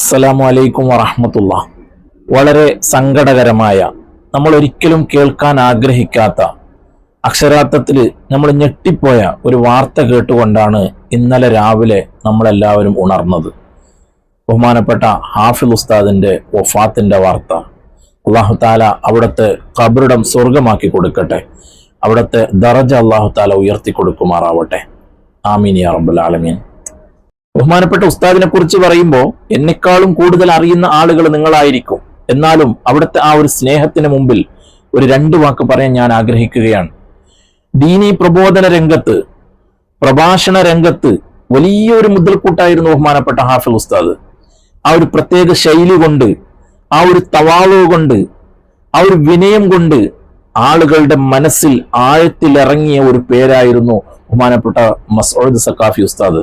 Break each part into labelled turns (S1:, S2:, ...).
S1: അസ്സലാമു അലൈക്കും വറഹമത്തുള്ള. വളരെ സങ്കടകരമായ നമ്മൾ ഒരിക്കലും കേൾക്കാൻ ആഗ്രഹിക്കാത്ത അക്ഷരാർത്ഥത്തിൽ നമ്മൾ ഞെട്ടിപ്പോയ ഒരു വാർത്ത കേട്ടുകൊണ്ടാണ് ഇന്നലെ രാവിലെ നമ്മളെല്ലാവരും ഉണർന്നത്. ബഹുമാനപ്പെട്ട ഹാഫിൽ ഉസ്താദിന്റെ വഫാത്തിന്റെ വാർത്ത. അള്ളാഹു താല അവിടുത്തെ കബറിടം സ്വർഗമാക്കി കൊടുക്കട്ടെ. അവിടുത്തെ ദറജ അള്ളാഹു താല ഉയർത്തി കൊടുക്കുമാറാവട്ടെ. ആമീൻ യാ റബ്ബുൽ ആലമീൻ. ബഹുമാനപ്പെട്ട ഉസ്താദിനെ കുറിച്ച് പറയുമ്പോൾ എന്നെക്കാളും കൂടുതൽ അറിയുന്ന ആളുകൾ നിങ്ങളായിരിക്കും. എന്നാലും അവിടുത്തെ ആ ഒരു സ്നേഹത്തിന് മുമ്പിൽ ഒരു രണ്ട് വാക്ക് പറയാൻ ഞാൻ ആഗ്രഹിക്കുകയാണ്. ദീനി പ്രബോധന രംഗത്ത് പ്രഭാഷണ രംഗത്ത് വലിയൊരു മുതൽക്കൂട്ടായിരുന്നു ബഹുമാനപ്പെട്ട ഹാഫിൽ ഉസ്താദ്. ആ ഒരു പ്രത്യേക ശൈലി കൊണ്ട് ആ ഒരു തവാവ് കൊണ്ട് ആ ഒരു വിനയം കൊണ്ട് ആളുകളുടെ മനസ്സിൽ ആഴത്തിലിറങ്ങിയ ഒരു പേരായിരുന്നു ബഹുമാനപ്പെട്ട മസോദ് സക്കാഫി ഉസ്താദ്.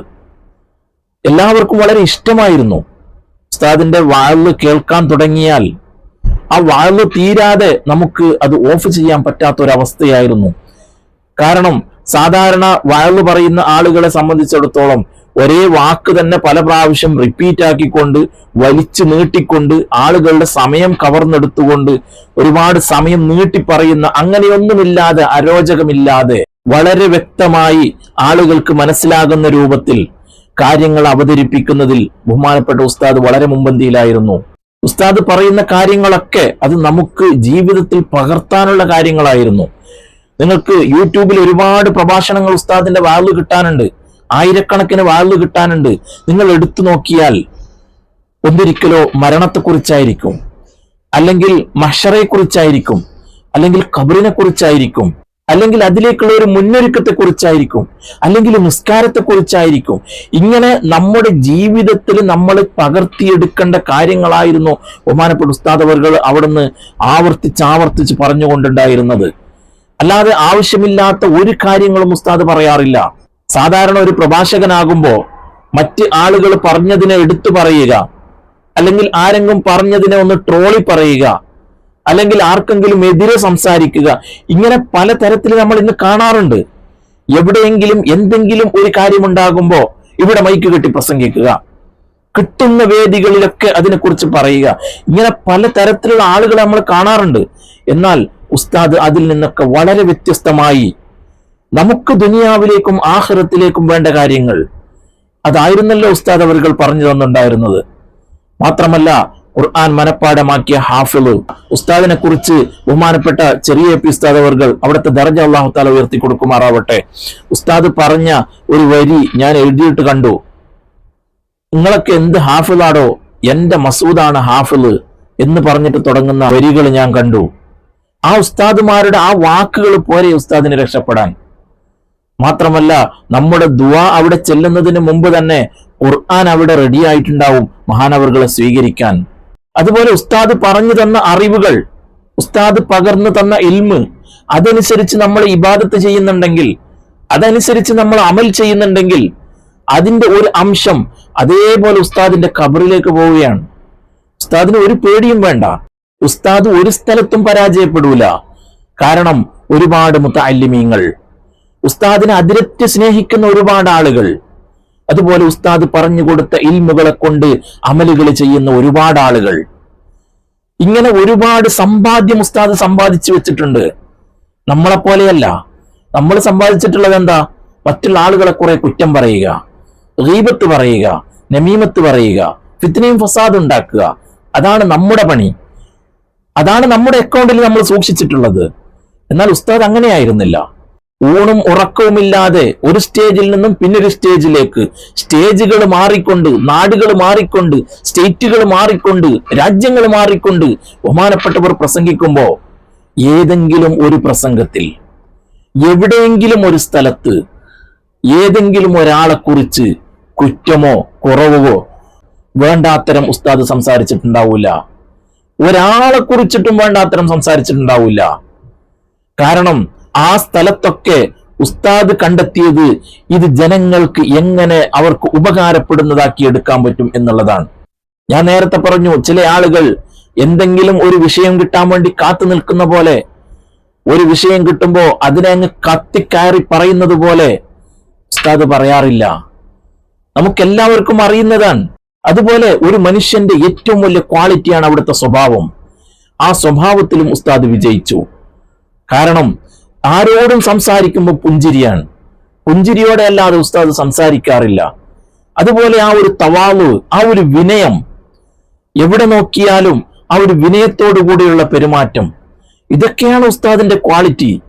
S1: എല്ലാവർക്കും വളരെ ഇഷ്ടമായിരുന്നു. ഉസ്താദിന്റെ വാഴ് കേൾക്കാൻ തുടങ്ങിയാൽ ആ വാഴ് തീരാതെ നമുക്ക് അത് ഓഫ് ചെയ്യാൻ പറ്റാത്ത ഒരവസ്ഥയായിരുന്നു കാരണം സാധാരണ വാഴ് പറയുന്ന ആളുകളെ സംബന്ധിച്ചിടത്തോളം ഒരേ വാക്ക് തന്നെ പല പ്രാവശ്യം റിപ്പീറ്റ് ആക്കിക്കൊണ്ട് വലിച്ചു നീട്ടിക്കൊണ്ട് ആളുകളുടെ സമയം കവർന്നെടുത്തുകൊണ്ട് ഒരുപാട് സമയം നീട്ടി പറയുന്ന അങ്ങനെയൊന്നുമില്ലാതെ അരോചകമില്ലാതെ വളരെ വ്യക്തമായി ആളുകൾക്ക് മനസ്സിലാകുന്ന രൂപത്തിൽ കാര്യങ്ങൾ അവതരിപ്പിക്കുന്നതിൽ ബഹുമാനപ്പെട്ട ഉസ്താദ് വളരെ മുമ്പന്തിയിലായിരുന്നു ഉസ്താദ് പറയുന്ന കാര്യങ്ങളൊക്കെ അത് നമുക്ക് ജീവിതത്തിൽ പകർത്താനുള്ള കാര്യങ്ങളായിരുന്നു. നിങ്ങൾക്ക് യൂട്യൂബിൽ ഒരുപാട് പ്രഭാഷണങ്ങൾ ഉസ്താദിന്റെ വാൽ കിട്ടാനുണ്ട്. ആയിരക്കണക്കിന് വാൽ കിട്ടാനുണ്ട്. നിങ്ങൾ എടുത്തു നോക്കിയാൽ ഒന്നിരിക്കലോ മരണത്തെക്കുറിച്ചായിരിക്കും. അല്ലെങ്കിൽ മഷറയെക്കുറിച്ചായിരിക്കും അല്ലെങ്കിൽ കബറിനെ കുറിച്ചായിരിക്കും അല്ലെങ്കിൽ അതിലേക്കുള്ള ഒരു മുന്നൊരുക്കത്തെ കുറിച്ചായിരിക്കും അല്ലെങ്കിൽ നിസ്കാരത്തെ കുറിച്ചായിരിക്കും ഇങ്ങനെ നമ്മുടെ ജീവിതത്തിൽ നമ്മൾ പകർത്തിയെടുക്കേണ്ട കാര്യങ്ങളായിരുന്നു ബഹുമാനപ്പെട്ട ഉസ്താദ് അവർകൾ അവിടുന്ന് ആവർത്തിച്ച് ആവർത്തിച്ച് പറഞ്ഞുകൊണ്ടുണ്ടായിരുന്നത്. അല്ലാതെ ആവശ്യമില്ലാത്ത ഒരു കാര്യങ്ങളും ഉസ്താദ് പറയാറില്ല. സാധാരണ ഒരു പ്രഭാഷകനാകുമ്പോൾ മറ്റ് ആളുകൾ പറഞ്ഞതിനെ എടുത്തു പറയുക അല്ലെങ്കിൽ ആരെങ്കിലും പറഞ്ഞതിനെ ഒന്ന് ട്രോളി പറയുക അല്ലെങ്കിൽ ആർക്കെങ്കിലും എതിരെ സംസാരിക്കുക. ഇങ്ങനെ പലതരത്തിൽ നമ്മൾ ഇന്ന് കാണാറുണ്ട്. എവിടെയെങ്കിലും എന്തെങ്കിലും ഒരു കാര്യമുണ്ടാകുമ്പോൾ ഇവിടെ മൈക്ക് കെട്ടി പ്രസംഗിക്കുക. കിട്ടുന്ന വേദികളിലൊക്കെ അതിനെക്കുറിച്ച് പറയുക. ഇങ്ങനെ പല തരത്തിലുള്ള ആളുകളെ നമ്മൾ കാണാറുണ്ട്. എന്നാൽ ഉസ്താദ് അതിൽ നിന്നൊക്കെ വളരെ വ്യത്യസ്തമായി നമുക്ക് ദുനിയാവിലേക്കും ആഹ്റത്തിലേക്കും വേണ്ട കാര്യങ്ങൾ. അതായിരുന്നല്ലോ ഉസ്താദ് അവരുകൾ പറഞ്ഞു തന്നുണ്ടായിരുന്നത് മാത്രമല്ല ഖുർആൻ മനപ്പാടമാക്കിയ ഹാഫിൾ. ഉസ്താദിനെ കുറിച്ച് ബഹുമാനപ്പെട്ട ചെറിയ പി ഉസ്താദ് അവിടുത്തെ ദർജ അള്ളാഹു താല ഉയർത്തി കൊടുക്കുമാറാവട്ടെ. ഉസ്താദ് പറഞ്ഞ ഒരു വരി ഞാൻ എഴുതിയിട്ട് കണ്ടു. നിങ്ങളൊക്കെ എന്ത് ഹാഫിളാടോ? എന്റെ മസൂദാണ് ഹാഫിൾ എന്ന് പറഞ്ഞിട്ട് തുടങ്ങുന്ന വരികൾ ഞാൻ കണ്ടു. ആ ഉസ്താദുമാരുടെ ആ വാക്കുകൾ പോരെ ഉസ്താദിനെ രക്ഷപ്പെടാൻ. മാത്രമല്ല നമ്മുടെ ദുആ അവിടെ ചെല്ലുന്നതിന് മുമ്പ് തന്നെ ഖുർആൻ അവിടെ റെഡിയായിട്ടുണ്ടാവും മഹാനവറുകളെ സ്വീകരിക്കാൻ. അതുപോലെ ഉസ്താദ് പറഞ്ഞു തന്ന അറിവുകൾ ഉസ്താദ് പകർന്നു തന്ന ഇൽമ് അതനുസരിച്ച് നമ്മൾ ഇബാദത്ത് ചെയ്യുന്നുണ്ടെങ്കിൽ അതനുസരിച്ച് നമ്മൾ അമൽ ചെയ്യുന്നുണ്ടെങ്കിൽ അതിന്റെ ഒരു അംശം അതേപോലെ ഉസ്താദിന്റെ കബറിലേക്ക് പോവുകയാണ്. ഉസ്താദിന് ഒരു പേടിയും വേണ്ട. ഉസ്താദ് ഒരു സ്ഥലത്തും പരാജയപ്പെടൂല. കാരണം ഒരുപാട് മുത്ത അല്ലിമീങ്ങൾ ഉസ്താദിനെ അതിരറ്റ് സ്നേഹിക്കുന്ന ഒരുപാട് ആളുകൾ. അതുപോലെ ഉസ്താദ് പറഞ്ഞു കൊടുത്ത ഇൽമുകളെ കൊണ്ട് അമലുകൾ ചെയ്യുന്ന ഒരുപാട് ആളുകൾ. ഇങ്ങനെ ഒരുപാട് സമ്പാദ്യം ഉസ്താദ് സമ്പാദിച്ചു വെച്ചിട്ടുണ്ട്. നമ്മളെ പോലെയല്ല. നമ്മൾ സമ്പാദിച്ചിട്ടുള്ളത് എന്താ? മറ്റുള്ള ആളുകളെ കുറെ കുറ്റം പറയുക റീബത്ത് പറയുക നമീമത്ത് പറയുക ഫിത്തിനെയും ഫസാദ് ഉണ്ടാക്കുക. അതാണ് നമ്മുടെ പണി. അതാണ് നമ്മുടെ അക്കൗണ്ടിൽ നമ്മൾ സൂക്ഷിച്ചിട്ടുള്ളത്. എന്നാൽ ഉസ്താദ് അങ്ങനെയായിരുന്നില്ല. ഊണും ഉറക്കവുമില്ലാതെ ഒരു സ്റ്റേജിൽ നിന്നും പിന്നൊരു സ്റ്റേജിലേക്ക് സ്റ്റേജുകൾ മാറിക്കൊണ്ട് നാടുകൾ മാറിക്കൊണ്ട് സ്റ്റേറ്റുകൾ മാറിക്കൊണ്ട് രാജ്യങ്ങൾ മാറിക്കൊണ്ട് ബഹുമാനപ്പെട്ടവർ പ്രസംഗിക്കുമ്പോൾ ഏതെങ്കിലും ഒരു പ്രസംഗത്തിൽ എവിടെയെങ്കിലും ഒരു സ്ഥലത്ത് ഏതെങ്കിലും ഒരാളെ കുറിച്ച് കുറ്റമോ കുറവോ വേണ്ടാത്തരം ഉസ്താദ് സംസാരിച്ചിട്ടുണ്ടാവില്ല ഒരാളെ കുറിച്ചിട്ടും വേണ്ടാത്തരം സംസാരിച്ചിട്ടുണ്ടാവില്ല കാരണം ആ സ്ഥലത്തൊക്കെ ഉസ്താദ് കണ്ടെത്തിയത് ഇത് ജനങ്ങൾക്ക് എങ്ങനെ അവർക്ക് ഉപകാരപ്പെടുന്നതാക്കി എടുക്കാൻ പറ്റും എന്നുള്ളതാണ്. ഞാൻ നേരത്തെ പറഞ്ഞു ചില ആളുകൾ എന്തെങ്കിലും ഒരു വിഷയം കിട്ടാൻ വേണ്ടി കാത്തു നിൽക്കുന്ന പോലെ ഒരു വിഷയം കിട്ടുമ്പോൾ അതിനെ അങ്ങ് കത്തിക്കയറി പറയുന്നത് പോലെ ഉസ്താദ് പറയാറില്ല. നമുക്കെല്ലാവർക്കും അറിയുന്നതാണ്. അതുപോലെ ഒരു മനുഷ്യന്റെ ഏറ്റവും വലിയ ക്വാളിറ്റിയാണ് അവിടുത്തെ സ്വഭാവം. ആ സ്വഭാവത്തിലും ഉസ്താദ് വിജയിച്ചു. കാരണം ആരോടും സംസാരിക്കുമ്പോൾ പുഞ്ചിരിയാണ്. പുഞ്ചിരിയോടെ അല്ലാതെ ഉസ്താദ് സംസാരിക്കാറില്ല. അതുപോലെ ആ ഒരു തവാവ് ആ ഒരു വിനയം എവിടെ നോക്കിയാലും ആ ഒരു വിനയത്തോടു കൂടിയുള്ള പെരുമാറ്റം ഇതൊക്കെയാണ് ഉസ്താദിന്റെ ക്വാളിറ്റി.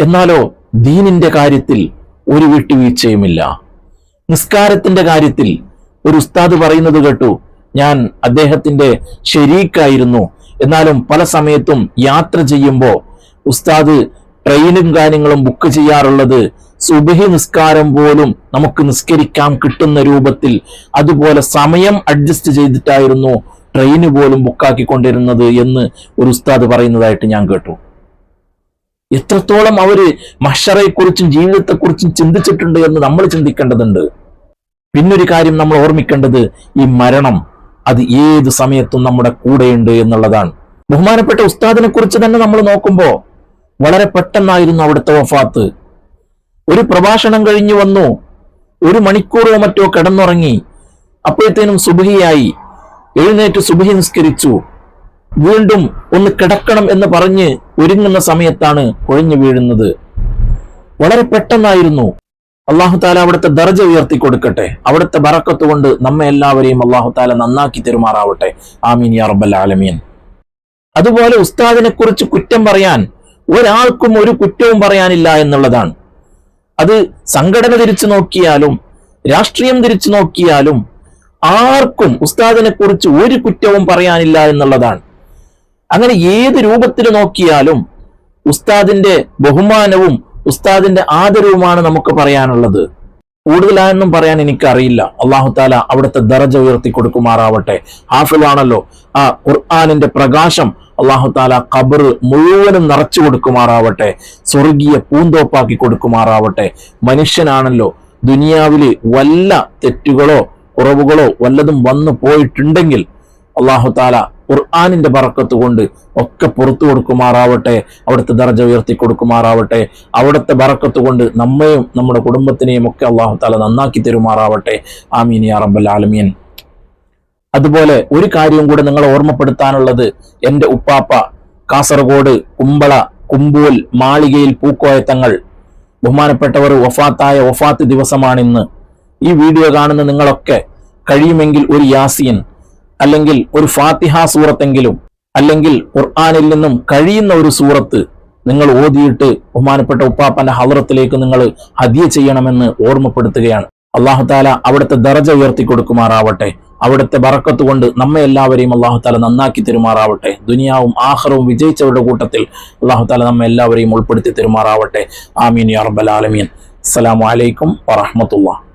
S1: എന്നാലോ ദീനിന്റെ കാര്യത്തിൽ ഒരു വിട്ടുവീഴ്ചയുമില്ല. നിസ്കാരത്തിന്റെ കാര്യത്തിൽ ഒരു ഉസ്താദ് പറയുന്നത് കേട്ടു ഞാൻ അദ്ദേഹത്തിന്റെ ഷെരീക്കായിരുന്നു എന്നാലും പല സമയത്തും യാത്ര ചെയ്യുമ്പോൾ ഉസ്താദ് ട്രെയിനും കാര്യങ്ങളും ബുക്ക് ചെയ്യാറുള്ളത് സുബഹി നിസ്കാരം പോലും നമുക്ക് നിസ്കരിക്കാൻ കിട്ടുന്ന രൂപത്തിൽ അതുപോലെ സമയം അഡ്ജസ്റ്റ് ചെയ്തിട്ടായിരുന്നു ട്രെയിന് പോലും ബുക്കാക്കിക്കൊണ്ടിരുന്നത് എന്ന് ഒരു ഉസ്താദ് പറയുന്നതായിട്ട് ഞാൻ കേട്ടു. എത്രത്തോളം അവർ മഷറയെക്കുറിച്ചും ജീവിതത്തെക്കുറിച്ചും ചിന്തിച്ചിട്ടുണ്ട് എന്ന് നമ്മൾ ചിന്തിക്കേണ്ടതുണ്ട്. പിന്നൊരു കാര്യം നമ്മൾ ഓർമ്മിക്കേണ്ടത് ഈ മരണം അത് ഏത് സമയത്തും നമ്മുടെ കൂടെയുണ്ട് എന്നുള്ളതാണ്. ബഹുമാനപ്പെട്ട ഉസ്താദിനെ കുറിച്ച് തന്നെ നമ്മൾ നോക്കുമ്പോൾ വളരെ പെട്ടെന്നായിരുന്നു അവിടുത്തെ വഫാത്ത്. ഒരു പ്രഭാഷണം കഴിഞ്ഞു വന്നു. ഒരു മണിക്കൂറോ മറ്റോ കിടന്നുറങ്ങി. അപ്പോഴത്തേനും സുബഹിയായി. എഴുന്നേറ്റ് സുബഹി നിസ്കരിച്ചു. വീണ്ടും ഒന്ന് കിടക്കണം എന്ന് പറഞ്ഞ് ഒരുങ്ങുന്ന സമയത്താണ് കുഴഞ്ഞു വീഴുന്നത്. വളരെ പെട്ടെന്നായിരുന്നു. അള്ളാഹു താല അവിടുത്തെ ദർജ ഉയർത്തി കൊടുക്കട്ടെ. അവിടുത്തെ ബറക്കത്ത് കൊണ്ട് നമ്മെ എല്ലാവരെയും അള്ളാഹു താല നന്നാക്കി തെരുമാറാവട്ടെ. ആമീൻ യാ റബ്ബൽ ആലമീൻ. അതുപോലെ ഉസ്താദിനെ കുറിച്ച് കുറ്റം പറയാൻ ഒരാൾക്കും ഒരു കുറ്റവും പറയാനില്ല എന്നുള്ളതാണ്. അത് സംഘടന തിരിച്ചു നോക്കിയാലും രാഷ്ട്രീയം തിരിച്ചു നോക്കിയാലും ആർക്കും ഉസ്താദിനെ കുറിച്ച് ഒരു കുറ്റവും പറയാനില്ല എന്നുള്ളതാണ്. അങ്ങനെ ഏത് രൂപത്തിൽ നോക്കിയാലും ഉസ്താദിന്റെ ബഹുമാനവും ഉസ്താദിന്റെ ആദരവുമാണ് നമുക്ക് പറയാനുള്ളത്. കൂടുതലായൊന്നും പറയാൻ എനിക്കറിയില്ല. അള്ളാഹു താല അവിടുത്തെ ദറജ ഉയർത്തി കൊടുക്കുമാറാവട്ടെ ഹാഫിലാണല്ലോ ആ ഖുർആാനിന്റെ പ്രകാശം അള്ളാഹു താല ഖബർ മുഴുവനും നിറച്ചു കൊടുക്കുമാറാവട്ടെ സ്വർഗീയ പൂന്തോപ്പാക്കി കൊടുക്കുമാറാവട്ടെ. മനുഷ്യനാണല്ലോ ദുനിയാവിൽ വല്ല തെറ്റുകളോ കുറവുകളോ വല്ലതും വന്നു പോയിട്ടുണ്ടെങ്കിൽ അള്ളാഹു താല ഖുർആാനിന്റെ പറക്കത്ത് കൊണ്ട് ഒക്കെ പുറത്തു കൊടുക്കുമാറാവട്ടെ അവിടുത്തെ ദർജ ഉയർത്തി കൊടുക്കുമാറാവട്ടെ അവിടുത്തെ ബറക്കത്ത് കൊണ്ട് നമ്മയും നമ്മുടെ കുടുംബത്തിനെയും ഒക്കെ അള്ളാഹു താല നന്നാക്കി തരുമാറാവട്ടെ. ആമീൻ യാ റബ്ബൽ ആലമീൻ. അതുപോലെ ഒരു കാര്യവും കൂടെ നിങ്ങളെ ഓർമ്മപ്പെടുത്താനുള്ളത് എന്റെ ഉപ്പാപ്പ കാസർഗോഡ് കുമ്പള കുമ്പൂൽ മാളികയിൽ പൂക്കോയത്തങ്ങൾ. ബഹുമാനപ്പെട്ടവർ വഫാത്തായ വഫാത്ത് ദിവസമാണിന്ന്. ഈ വീഡിയോ കാണുന്ന നിങ്ങളൊക്കെ കഴിയുമെങ്കിൽ ഒരു യാസീൻ അല്ലെങ്കിൽ ഒരു ഫാത്തിഹ സൂറത്തെങ്കിലും അല്ലെങ്കിൽ ഖുർആാനിൽ നിന്നും കഴിയുന്ന ഒരു സൂറത്ത് നിങ്ങൾ ഓതിയിട്ട് ബഹുമാനപ്പെട്ട ഉപ്പാപ്പന്റെ ഹലറത്തിലേക്ക് നിങ്ങൾ ഹദിയ ചെയ്യണമെന്ന് ഓർമ്മപ്പെടുത്തുകയാണ്. അള്ളാഹു താല അവിടുത്തെ ദർജ ഉയർത്തി കൊടുക്കുമാറാവട്ടെ അവിടുത്തെ ബറക്കത്ത് കൊണ്ട് നമ്മെ എല്ലാവരെയും അള്ളാഹു താല നന്നാക്കി തെരുമാറാവട്ടെ. ദുനിയാവും ആഹ്റവും വിജയിച്ചവരുടെ കൂട്ടത്തിൽ അള്ളാഹു താല നമ്മെ എല്ലാവരെയും ഉൾപ്പെടുത്തി തെരുമാറാവട്ടെ. ആമീൻ യാ റബ്ബൽ ആലമീൻ. അസ്സലാമു അലൈക്കും വറഹ്മത്തുള്ളാഹി.